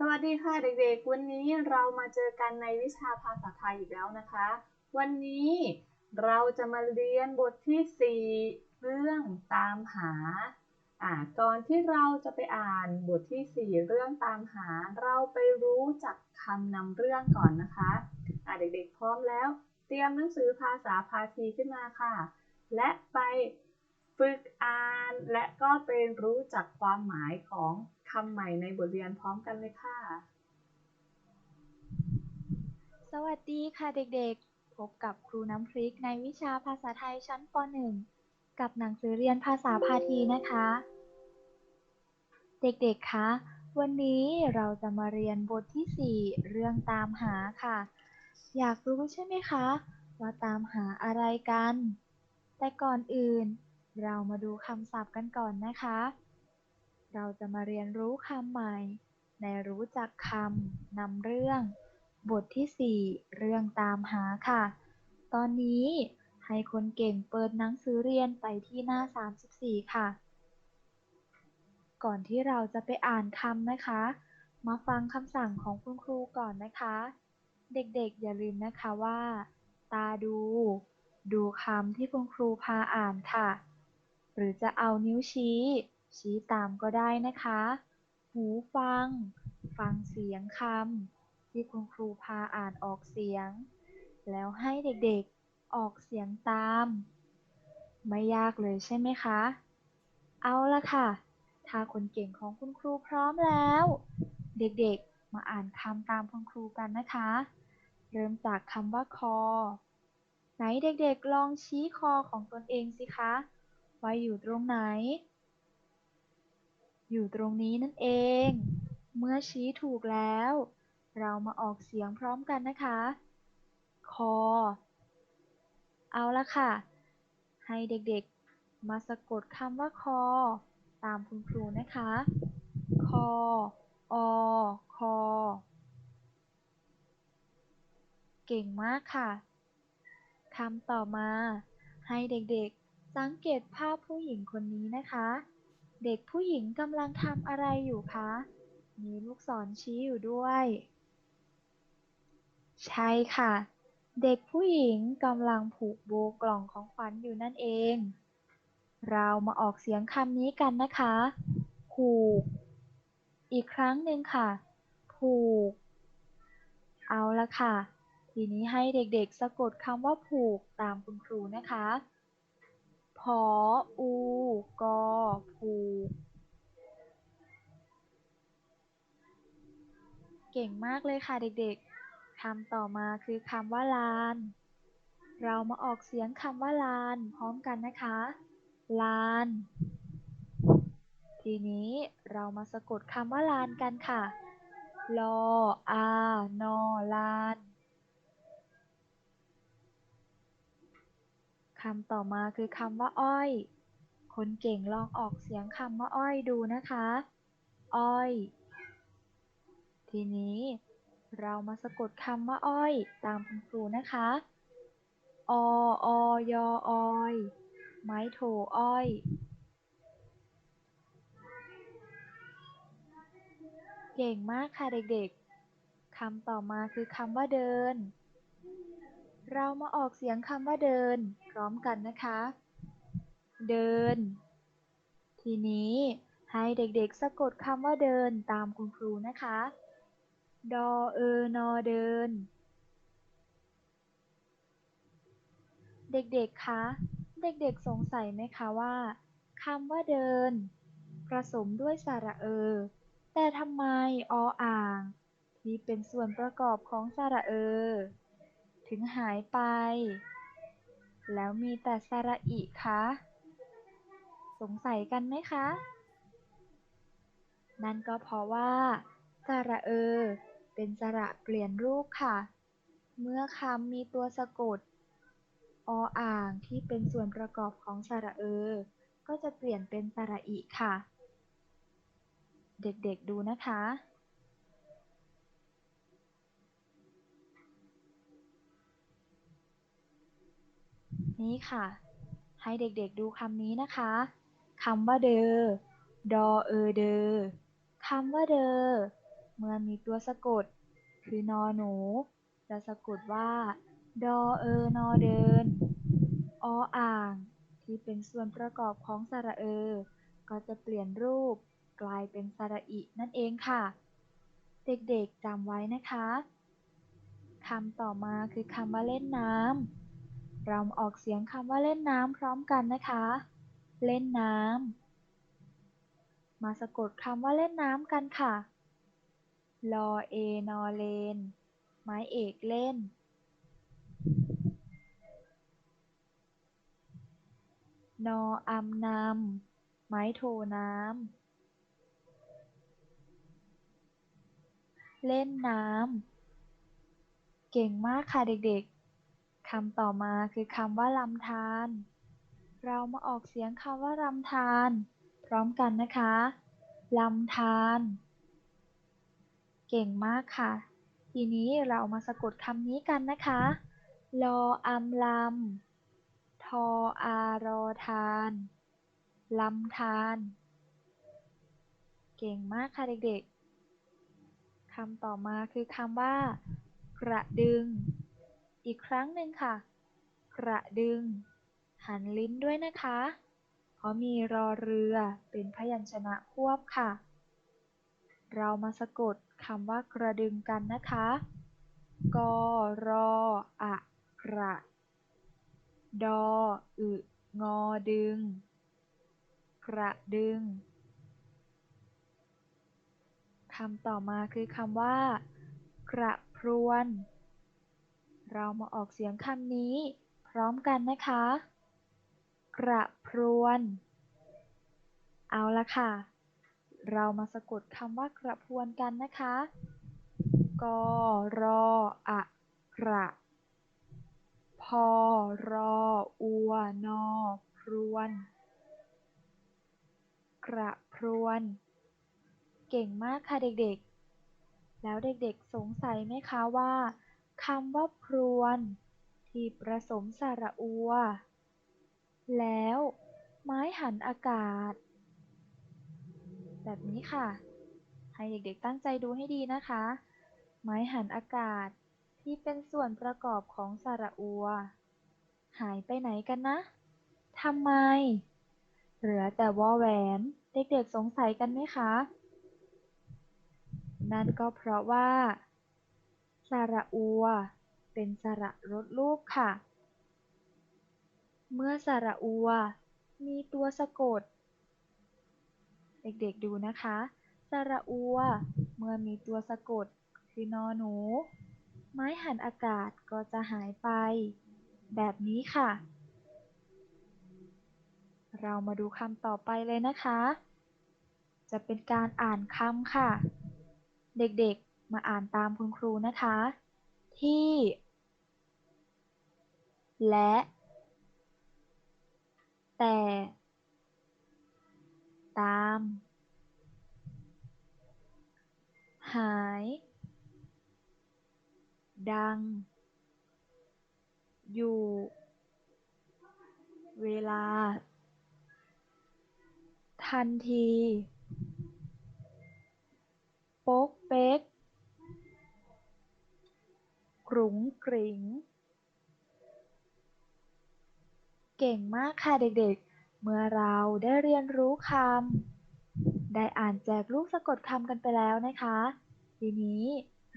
สวัสดีค่ะเด็กๆ วันนี้เรามาเจอกันในวิชาภาษาไทยอีกแล้วนะคะ วันนี้เราจะมาเรียนบทที่ 4 เรื่องตามหาอ่าก่อนที่เราจะไปอ่านบทที่ 4 เรื่องตามหา เราไปรู้จักคำนำเรื่องก่อนนะคะอ่าเด็กๆพร้อมแล้ว เตรียมหนังสือภาษาพาทีขึ้นมาค่ะ และไป ฝึกอ่าน และก็ไปรู้จักความหมายของคำใหม่ในบทเรียนพร้อมกันเลยค่ะ สวัสดีค่ะเด็กๆ พบกับครูน้ำพริกในวิชาภาษาไทยชั้นป .1 กับหนังสือเรียนภาษาพาทีนะคะ เด็กๆ คะ วันนี้เราจะมาเรียนบทที่ 4 เรื่องตามหาค่ะ อยากรู้ใช่ไหมคะ ว่าตามหาอะไรกัน แต่ก่อนอื่น เรามาดูคำศัพท์กันก่อนนะคะ เราจะมาเรียนรู้คำใหม่ ในรู้จักคำนำเรื่อง บทที่ 4 เรื่องตามหาค่ะ ตอนนี้ให้คนเก่งเปิดหนังสือเรียนไปที่หน้า 34 ค่ะ ก่อนที่เราจะไปอ่านคำนะคะ มาฟังคำสั่งของคุณครูก่อนนะคะ เด็กๆอย่าลืมนะคะว่า ตาดู ดูคำที่คุณครูพาอ่านค่ะ หรือจะเอานิ้วชี้ ชี้ตามก็ได้นะคะ หูฟัง ฟังเสียงคำที่คุณครูพาอ่านออกเสียง แล้วให้เด็กๆออกเสียงตาม ไม่ยากเลยใช่ไหมคะ เอาละค่ะ ถ้าคนเก่งของคุณครูพร้อมแล้ว เด็กๆมาอ่านคำตามคุณครูกันนะคะ เริ่มจากคำว่าคอไหนเด็กๆ ลองชี้คอของตนเองสิคะ อยู่ตรงไหน อยู่ตรงนี้นั่นเอง เมื่อชี้ถูกแล้ว เรามาออกเสียงพร้อมกันนะคะ คอ เอาละค่ะ ให้เด็กๆ มาสะกดคำว่าคอ ตามคุณครูนะคะ คอ อ คอ เก่งมากค่ะคำต่อมาให้เด็กๆ สังเกตภาพผู้หญิงคนนี้นะคะ เด็กผู้หญิงกำลังทำอะไรอยู่คะ มีลูกศรชี้อยู่ด้วย ใช่ค่ะ เด็กผู้หญิงกำลังผูกโบกล่องของขวัญอยู่นั่นเอง เรามาออกเสียงคำนี้กันนะคะ ผูก อีกครั้งหนึ่งค่ะ ผูก เอาละค่ะ ทีนี้ให้เด็กๆสะกดคำว่าผูกตามคุณครูนะคะ พออู กอ ผูก เก่งมากเลยค่ะเด็กๆ คำต่อมาคือคำว่าลาน เรามาออกเสียงคำว่าลานพร้อมกันนะคะ ลาน ทีนี้เรามาสะกดคำว่าลานกันค่ะ ลอ อานอลานำต่อมาคือคำว่าอ้อย คนเก่งลองออกเสียงคำว่าอ้อยดูนะคะ อ้อย ทีนี้ เรามาสะกดคำว่าอ้อย ตามคุณครูนะคะ ออยอออย ไม้โทอ้อย เก่งมากค่ะเด็กๆคำต่อมาคือคำว่าเดิน เรามาออกเสียงคำว่าเดิน พร้อมกันนะคะ เดิน ทีนี้ให้เด็กๆสะกดคำว่าเดินตามคุณครูนะคะ ดอเออนอเดิน เด็กๆ คะ เด็กๆ สงสัยไหมคะว่าคำว่าเดิน ผสมด้วยสระเออ แต่ทำไมออ่าง ที่เป็นส่วนประกอบของสระเออ ถึงหายไป แล้วมีแต่สระอิคะ สงสัยกันไหมคะ นั่นก็เพราะว่าสระเอเป็นสระเปลี่ยนรูปค่ะ เมื่อคำมีตัวสะกด ออ่างที่เป็นส่วนประกอบของสระเออก็จะเปลี่ยนเป็นสระอิค่ะ เด็กๆดูนะคะ นี่ค่ะ ให้เด็กๆดูคำนี้นะคะคำว่าเดอดอเออเดอคำว่าเดอเมื่อมีตัวสะกด คือนอหนู จะสะกดว่า ดอเออนอเดิน ออ่าง ที่เป็นส่วนประกอบของสระเออ ก็จะเปลี่ยนรูปกลายเป็นสระอินั่นเองค่ะ เด็กๆจำไว้นะคะคำต่อมาคือคำว่าเล่นน้ำ เราออกเสียงคำว่าเล่นน้ำพร้อมกันนะคะ เล่นน้ำ มาสะกดคำว่าเล่นน้ำกันค่ะ ลอเอนอเลน ไม้เอกเล่น นออำนำไม้โทน้ำ เล่นน้ำ เก่งมากค่ะเด็กๆ คำต่อมาคือคำว่าลำธารเรามาออกเสียงคำว่าลำธารพร้อมกันนะคะลำธารเก่งมากค่ะ ทีนี้เรามาสะกดคำนี้กันนะคะ ลออำลำ ทออารอทานลำธารเก่งมากค่ะเด็กๆคำต่อมาคือคำว่า กระดึง อีกครั้งหนึ่งค่ะ กระดึง หันลิ้นด้วยนะคะ เพราะมีรอเรือเป็นพยัญชนะควบค่ะ เรามาสะกดคำว่ากระดึงกันนะคะ กรออะกระ ดออึงอดึง กระดึงคำต่อมาคือคำว่า กระพรวน เรามาออกเสียงคำนี้ พร้อมกันนะคะ กระพรวน เอาละค่ะ เรามาสะกดคำว่ากระพรวนกันนะคะ กรออะกระ พอรออัวนอพรวน กระพรวน เก่งมากค่ะเด็กๆ แล้วเด็กๆสงสัยไหมคะว่า คำว่าพรวน ที่ประสมสระอัว แล้ว ไม้หันอากาศ แบบนี้ค่ะ ให้เด็กๆตั้งใจดูให้ดีนะคะ ไม้หันอากาศที่เป็นส่วนประกอบของสระอัว หายไปไหนกันนะทำไม เหลือแต่วอแหวน เด็กๆสงสัยกันไหมคะ นั่นก็เพราะว่า สระอัว เป็นสระลดรูปค่ะ เมื่อสระอัว มีตัวสะกด เด็กๆดูนะคะ สระอัว เมื่อมีตัวสะกด คือนอหนู ไม้หันอากาศก็จะหายไป แบบนี้ค่ะ เรามาดูคำต่อไปเลยนะคะ จะเป็นการอ่านคำค่ะ เด็กๆ มาอ่านตามคุณครูนะคะ ที่ และ แต่ ตาม หาย ดัง อยู่ เวลา ทันที โป๊กเป๊ก กรุ๋งกริ๋ง เก่งมากค่ะเด็กๆ เมื่อเราได้เรียนรู้คำ ได้อ่านแจกลูกสะกดคำกันไปแล้วนะคะ ทีนี้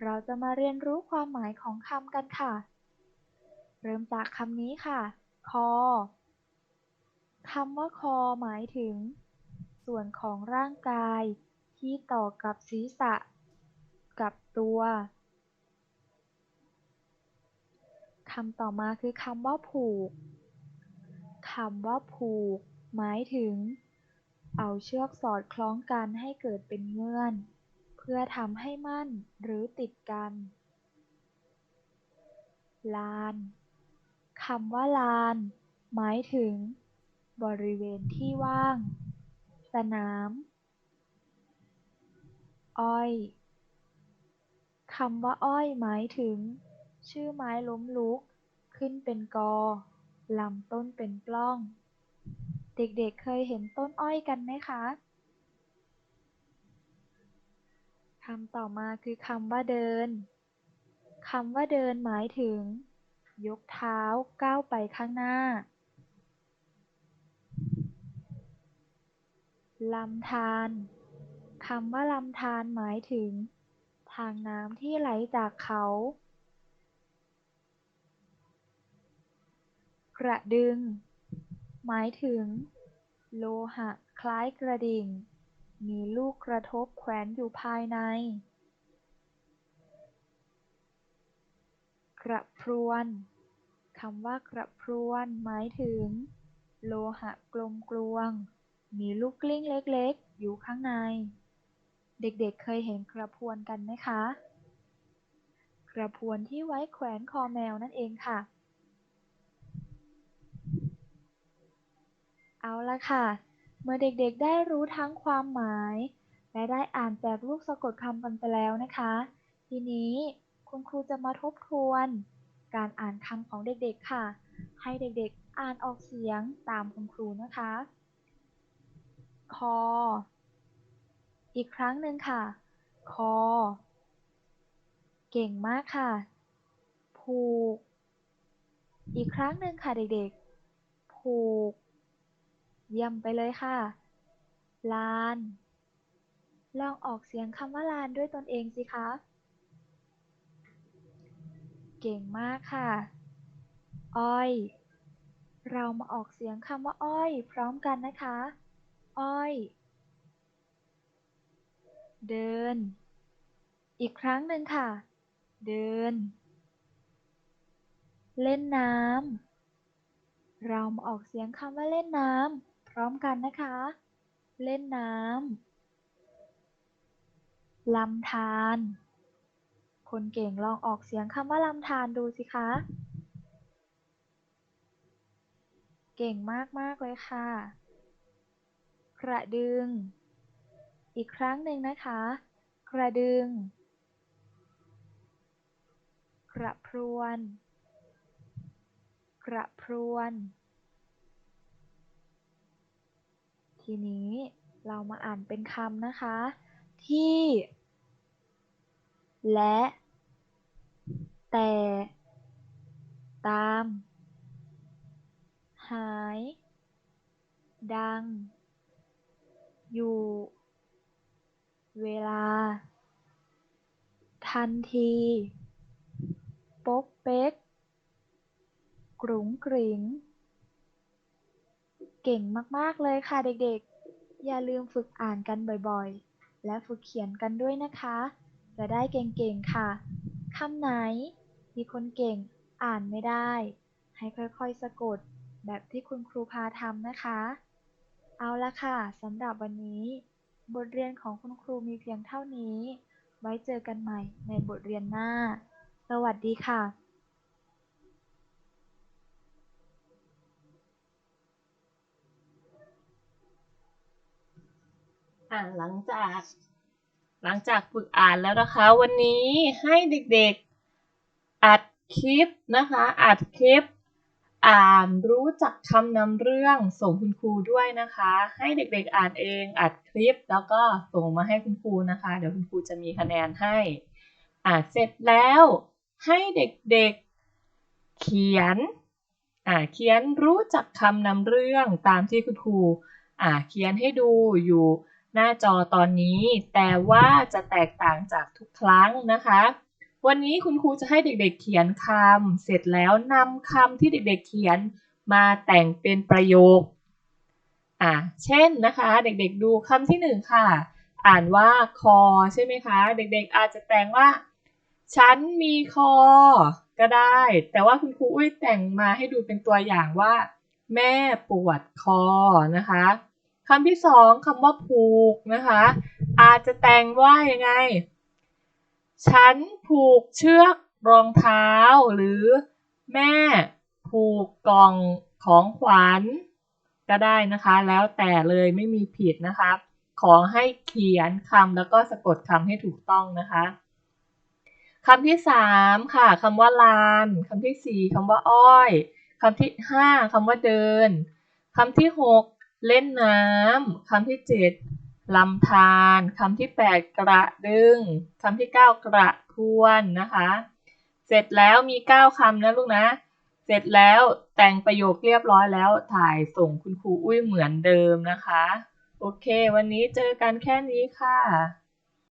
เราจะมาเรียนรู้ความหมายของคำกันค่ะ เริ่มจากคำนี้ค่ะ คอ คำว่าคอหมายถึง ส่วนของร่างกายที่ต่อกับศีรษะ กับตัว คำต่อมาคือคำว่าผูก คำว่าผูก หมายถึง เอาเชือกสอดคล้องกันให้เกิดเป็นเงื่อน เพื่อทำให้มั่นหรือติดกัน ลานคำว่าลาน หมายถึง บริเวณที่ว่าง สนาม อ้อยคำว่าอ้อยหมายถึง ชื่อไม้ล้มลุก ขึ้นเป็นกอ ลำต้นเป็นปล้อง เด็กๆเคยเห็นต้นอ้อยกันไหมคะคำต่อมาคือคำว่าเดิน คำว่าเดินหมายถึง ยกเท้าก้าวไปข้างหน้า ลำธารคำว่าลำธารหมายถึง ทางน้ำที่ไหลจากเขา กระดึง หมายถึง โลหะคล้ายกระดิ่ง มีลูกกระทบแขวนอยู่ภายใน กระพรวนคำว่ากระพรวน หมายถึง โลหะกลมกลวง มีลูกกลิ้งเล็กๆ อยู่ข้างใน เด็กๆเคยเห็นกระพรวนกันไหมคะ กระพรวนที่ไว้แขวนคอแมวนั่นเองค่ะ เอาละค่ะ เมื่อเด็กๆได้รู้ทั้งความหมาย และได้อ่านแจกลูกสะกดคำกันไปแล้วนะคะ ทีนี้คุณครูจะมาทบทวน การอ่านคำของเด็กๆค่ะ ให้เด็กๆอ่านออกเสียงตามคุณครูนะคะ คอ อีกครั้งหนึ่งค่ะ คอ เก่งมากค่ะ ผูก อีกครั้งหนึ่งค่ะเด็กๆ ผูก เยี่ยมไปเลยค่ะ ลาน ลองออกเสียงคำว่าลานด้วยตนเองสิคะ เก่งมากค่ะ อ้อย เรามาออกเสียงคำว่าอ้อย พร้อมกันนะคะ อ้อย เดิน อีกครั้งหนึ่งค่ะ เดิน เล่นน้ำเรามาออกเสียงคำว่าเล่นน้ำ พร้อมกันนะคะ เล่นน้ำลำธารคนเก่งลองออกเสียงคำว่าลำธารดูสิคะ เก่งมาก ๆ เลยค่ะ กระดึง อีกครั้งหนึ่งนะคะ กระดึง กระพรวน กระพรวน ทีนี้เรามาอ่านเป็นคำนะคะ ที่ และ แต่ ตาม หาย ดัง อยู่ เวลา ทันทีโป๊กเป๊กกรุงกริ๋ง เก่งมาก ๆ เลยค่ะเด็กๆ อย่าลืมฝึกอ่านกันบ่อยๆ และฝึกเขียนกันด้วยนะคะ จะได้เก่งๆ ค่ะ คำไหนที่คนเก่งอ่านไม่ได้ ให้ค่อยๆ สะกด แบบที่คุณครูพาทำนะคะ เอาละค่ะสำหรับวันนี้ บทเรียนของคุณครูมีเพียงเท่านี้ ไว้เจอกันใหม่ในบทเรียนหน้า สวัสดีค่ะ อ่าหลังจากหลังจากฝึกอ่านแล้วนะคะ วันนี้ให้เด็กๆ อัดคลิปนะคะ อัดคลิป อ่านรู้จักคำนำเรื่องส่งคุณครูด้วยนะคะ ให้เด็กๆอ่านเองอัดคลิปแล้วก็ส่งมาให้คุณครูนะคะ เดี๋ยวคุณครูจะมีคะแนนให้อ่านเสร็จแล้วให้เด็กๆเขียนอ่าเขียนรู้จักคำนำเรื่องตามที่คุณครูอ่าเขียนให้ดูอยู่ หน้าจอตอนนี้ แต่ว่าจะแตกต่างจากทุกครั้งนะคะ วันนี้คุณครูจะให้เด็กๆเขียนคำเสร็จแล้วนำคำที่เด็กๆเขียนมาแต่งเป็นประโยคอ่าเช่นนะคะ เด็กๆดูคำที่หนึ่งค่ะ อ่านว่าคอใช่ไหมคะ เด็กๆอาจจะแต่งว่า ฉันมีคอ ก็ได้ แต่ว่าคุณครูอุ้ยแต่งมาให้ดูเป็นตัวอย่างว่า แม่ปวดคอนะคะ คำที่สองคำว่าผูกนะคะ อาจจะแต่งว่ายังไง ฉันผูกเชือกรองเท้าหรือแม่ผูกกล่องของขวัญก็ได้นะคะ แล้วแต่เลยไม่มีผิดนะคะ ขอให้เขียนคำแล้วก็สะกดคำให้ถูกต้องนะคะคำที่สามค่ะคำว่าลานคำที่สี่คำว่าอ้อยคำที่ห้าคำว่าเดินคำที่หก เล่นน้ำคำที่เจ็ดลำธารคำที่แปดกระดึงคำที่เก้ากระทวนนะคะ เสร็จแล้วมีเก้าคำนะลูกนะ เสร็จแล้วแต่งประโยคเรียบร้อยแล้วถ่ายส่งคุณครูอุ้ยเหมือนเดิมนะคะ โอเค วันนี้เจอกันแค่นี้ค่ะ